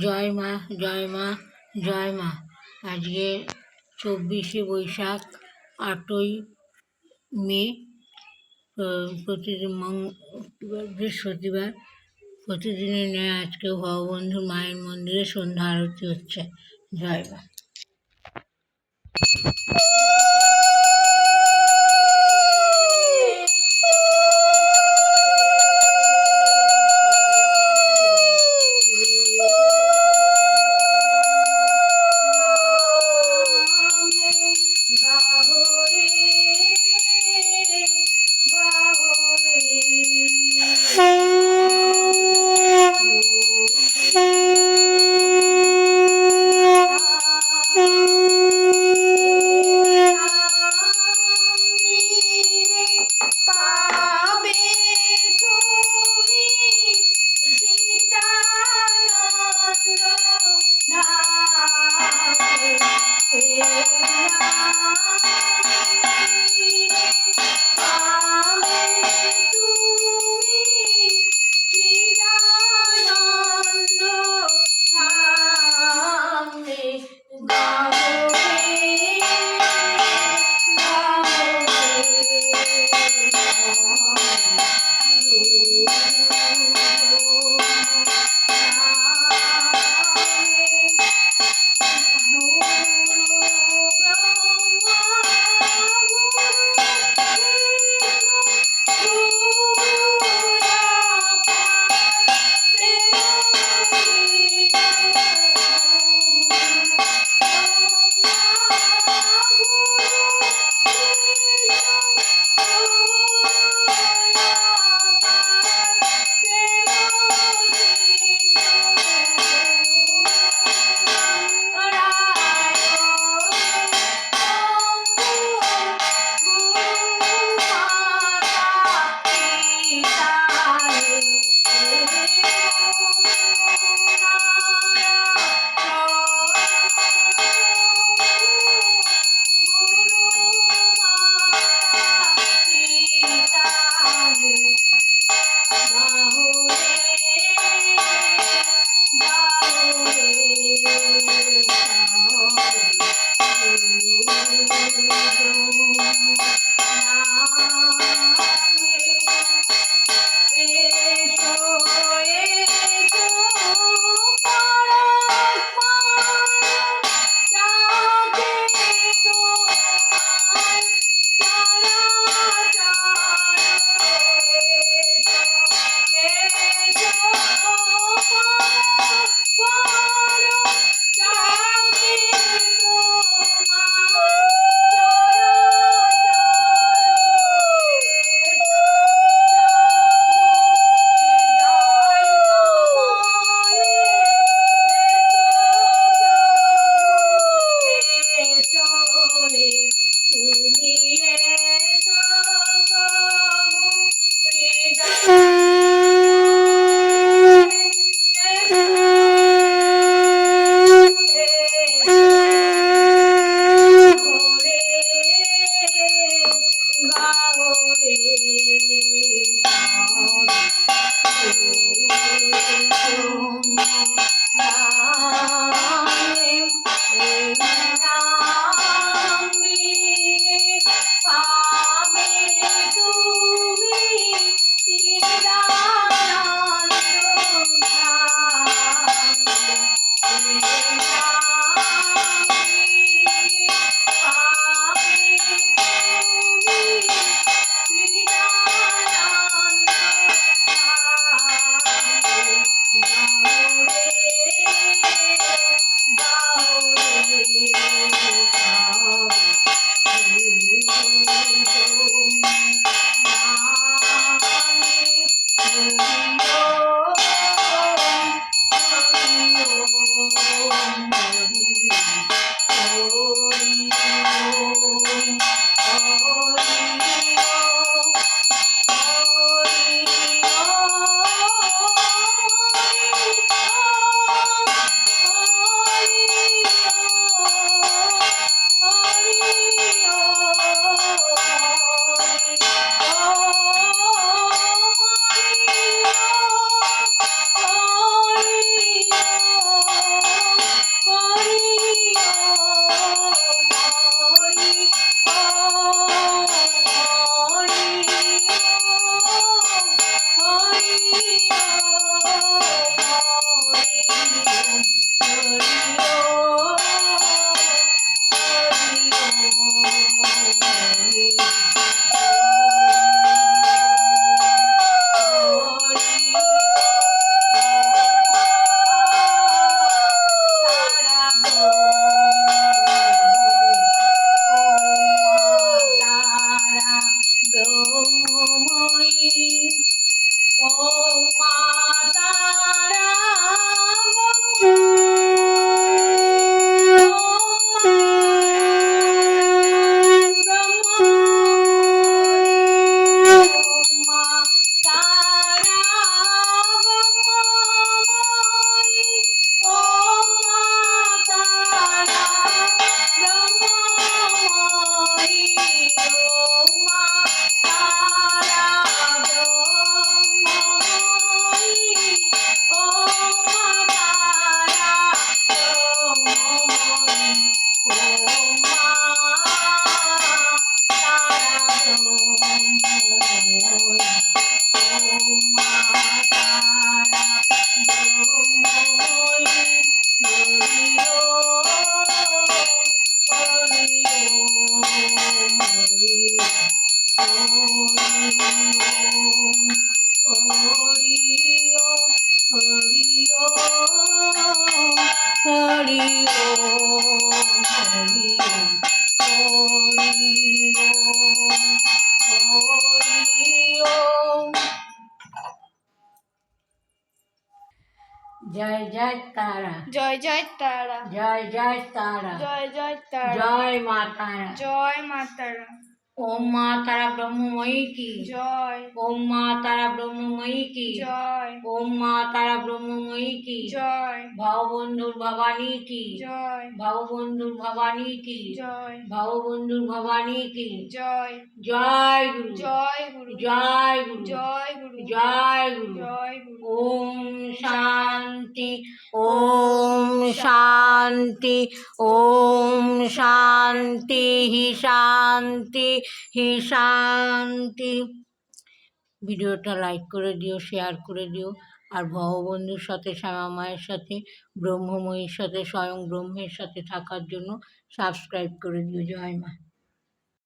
জয় মা জয় মা জয় মা। আজকে চব্বিশে বৈশাখ, আটই মে প্রতিদিন মঙ্গ- বৃহস্পতিবার। প্রতিদিনের ন্যায় আজকে ভববন্ধু মায়ের মন্দিরে সন্ধ্যা আরতি হচ্ছে। জয় মা। ময়ী ও মা তারা হরি ওম হরি ওম হরি জয় জয় তারা। জয় জয় তারা। জয় জয় তারা। জয় জয় তারা। জয় মা তারা। জয় মা তারা। ওম মা তারা ব্রহ্মময়ী কি? জয়। ওম মা তারা ব্রহ্মময়ী কি? জয়। ওম মা তারা ব্রহ্মময়ী কি? জয়। ভববন্ধুর ভবানী কি? জয়। ভববন্ধুর ভবানী কি? জয়। ভববন্ধুর ভবানী কি? জয়। জয় গুরু। জয় গুরু। জয় গুরু। জয় গুরু। জয় গুরু। জয় গুরু। ওম শান্তি। ওম শান্তি। ওম শান্তি। হি শান্তি। হি শান্তি। ভিডিওটা লাইক করে দিও, শেয়ার করে দিও, আর ভগবন্ধুর সাথে, শ্যামা মায়ের সাথে, ব্রহ্মময়ীর সাথে, স্বয়ং ব্রহ্মের সাথে থাকার জন্য সাবস্ক্রাইব করে দিও। জয় মা।